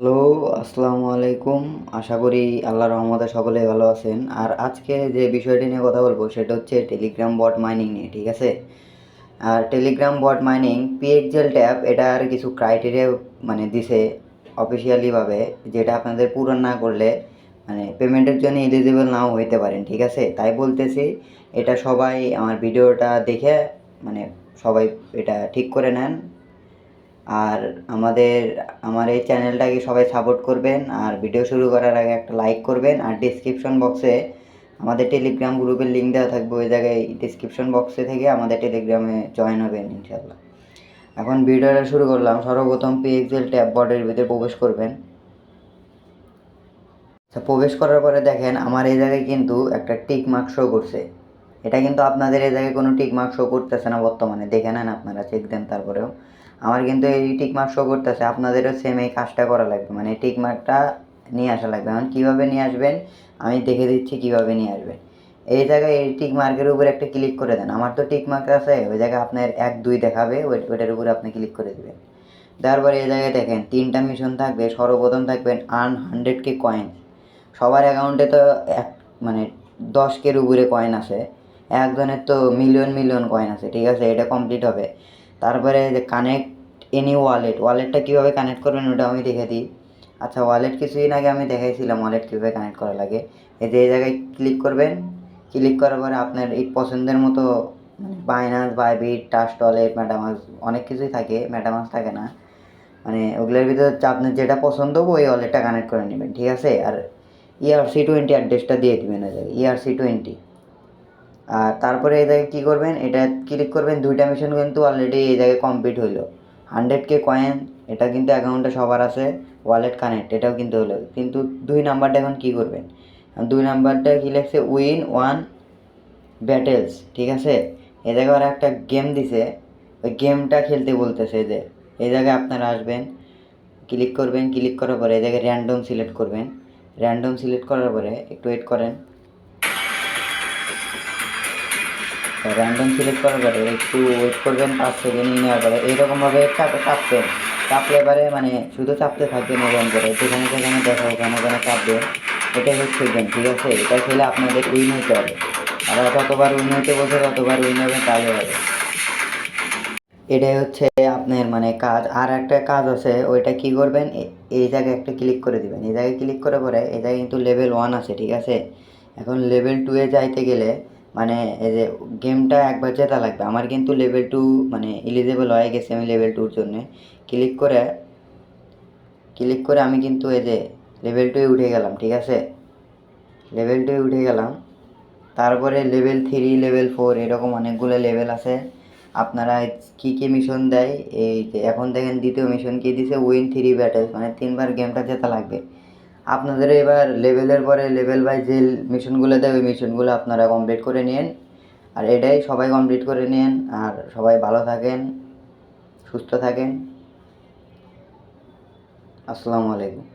Hello, আসসালামু আলাইকুম। আশা করি আল্লাহর রহমতে সকলে ভালো আছেন। আর আজকে যে বিষয়টি নিয়ে কথা বলব, সেটা হচ্ছে টেলিগ্রাম বট মাইনিং নিয়ে, ঠিক আছে? আর Telegram bot mining PXL tab এটার কিছু ক্রাইটেরিয়া মানে দিছে অফিসিয়ালিভাবে যেটা আপনাদের পূরণ না করলে মানে পেমেন্টের জন্য এলিজিবল নাও হইতে পারেন, ঠিক আছে? তাই বলতেছি, এটা সবাই আমার ভিডিওটা দেখে মানে সবাই এটা ঠিক করে নেন। আর আমাদের, আমার এই চ্যানেলটাকে সবাই সাপোর্ট করবেন। আর ভিডিও শুরু করার আগে একটা লাইক করবেন। আর ডিসক্রিপশন বক্সে আমাদের টেলিগ্রাম গ্রুপের লিঙ্ক দেওয়া থাকবে। ওই জায়গায় ডিসক্রিপশন বক্সে থেকে আমাদের টেলিগ্রামে জয়েন হবেন ইনশাল্লাহ এখন ভিডিওটা শুরু করলাম। সর্বপ্রথম পিএক্সেল ট্যাব বর্ডের ভিতরে প্রবেশ করবেন। আচ্ছা প্রবেশ করার পরে দেখেন, আমার এই জায়গায় কিন্তু একটা টিক মার্ক শো করছে। এটা কিন্তু আপনাদের এই জায়গায় কোনো টিক মার্ক শো করতেছে না বর্তমানে। দেখে নেন আপনারা চেক দেন তারপরেও। আমার কিন্তু এই টিক মার্ক শো করতেছে, আপনাদেরও সেম এই কাজটা করা লাগবে মানে টিক মার্কটা নিয়ে আসা লাগবে। এখন কীভাবে নিয়ে আসবেন, আমি দেখে দিচ্ছি কীভাবে নিয়ে আসবেন। এই জায়গায় এই টিক মার্কের উপরে একটা ক্লিক করে দেন। আমার তো টিক মার্ক আছে, ওই জায়গায় আপনার এক, দুই দেখাবে, ওই, ওইটার উপরে আপনি ক্লিক করে দেবেন। তারপরে এই জায়গায় দেখেন, তিনটা মিশন থাকবে, সর্বপ্রথম থাকবেন আর্ন হান্ড্রেড কে কয়েন সবার অ্যাকাউন্টে তো এক মানে দশ কের উপরে কয়েন আছে, একজনের তো মিলিয়ন মিলিয়ন কয়েন আছে, ঠিক আছে, এটা কমপ্লিট হবে। তারপরে যে কানেক্ট এনি ওয়ালেট ওয়ালেটটা কীভাবে কানেক্ট করবেন ওটা আমি দেখে দিই। আচ্ছা ওয়ালেট কিছুদিন আগে আমি দেখাইছিলাম ওয়ালেট কীভাবে কানেক্ট করা লাগে। এই যে এই জায়গায় ক্লিক করবেন ক্লিক করার পরে আপনার এই পছন্দের মতো মানে Binance Bybit Trust wallet MetaMask অনেক কিছুই থাকে ম্যাডামাস থাকে না। মানে ওগুলোর ভিতরে আপনার যেটা পছন্দ হবে ওই ওয়ালেটটা কানেক্ট করে নেবেন, ঠিক আছে? আর E ইআরসি টোয়েন্টি অ্যাড্রেসটা দিয়ে দেবেন ওই জায়গায় E ইআরসি টোয়েন্টি আর তারপরে এই জায়গায় কী করবেন, এটা ক্লিক করবেন, দুইটা মিশন কিন্তু অলরেডি এই জায়গায় কমপ্লিট হইল। হান্ড্রেড কে কয়েন এটা কিন্তু অ্যাকাউন্টে সবার আছে ওয়ালেট কানেক্ট এটাও কিন্তু হলো। কিন্তু দুই নাম্বারটা এখন কী করবেন? দুই নাম্বারটা কী লেখছে উইন ওয়ান ব্যাটেলস ঠিক আছে? এ জায়গায় ওরা একটা গেম দিছে, ওই গেমটা খেলতে বলতেছে যে, এই জায়গায় আপনারা আসবেন ক্লিক করবেন ক্লিক করার পরে এই জায়গায় র্যান্ডম সিলেক্ট করবেন। র্যান্ডম সিলেক্ট করার পরে একটু ওয়েট করেন র্যান্ডম সিলেক্ট করার পরে একটু ওয়েট করবেন, পাঁচ সেকেন্ড নেওয়ার পরে এইরকমভাবে চাপ চাপবেন চাপলে এবারে মানে শুধু চাপতে থাকবেন এরকম করে, যেখানে যেখানে দেখা ওখানে ওখানে চাপবেন এটাই হচ্ছে গেম ঠিক আছে? এটা খেলে আপনাদের উইন হতে হবে। আর যতবার উইন হতে বলছে ততবার উইন হবে, তাহলে হবে। এটাই হচ্ছে আপনার মানে কাজ। আর একটা কাজ আছে, ওইটা কি করবেন? এই জায়গায় একটা ক্লিক করে দিবেন। এই জায়গায় ক্লিক করে পরে এই জায়গায় কিন্তু লেভেল ওয়ান আছে, ঠিক আছে? এখন লেভেল টুয়ে যাইতে গেলে মানে গেমটা একবার জেতা লাগবে। আমার কিন্তু লেভেল টু মানে এলিজেবল হয়ে গেছে আমি লেভেল টুর জন্যে। ক্লিক করে ক্লিক করে আমি কিন্তু এই যে লেভেল টুয়ে উঠে গেলাম, ঠিক আছে? লেভেল টুয়ে উঠে গেলাম। তারপরে লেভেল থ্রি লেভেল ফোর এরকম অনেকগুলো লেভেল আছে। আপনারা কি কি মিশন দেয়? এই এখন দেখেন দ্বিতীয় মিশন কি দিছে? উইন থ্রি ব্যাটেল মানে তিনবার গেমটা জেতা লাগবে। আপনাদের এবার লেভেলের পরে লেভেল বাই যে মিশনগুলো দেয়, ওই মিশনগুলো আপনারা কমপ্লিট করে নিন। আর এটাই সবাই কমপ্লিট করে নিন। আর সবাই ভালো থাকেন, সুস্থ থাকেন। আসসালামু আলাইকুম।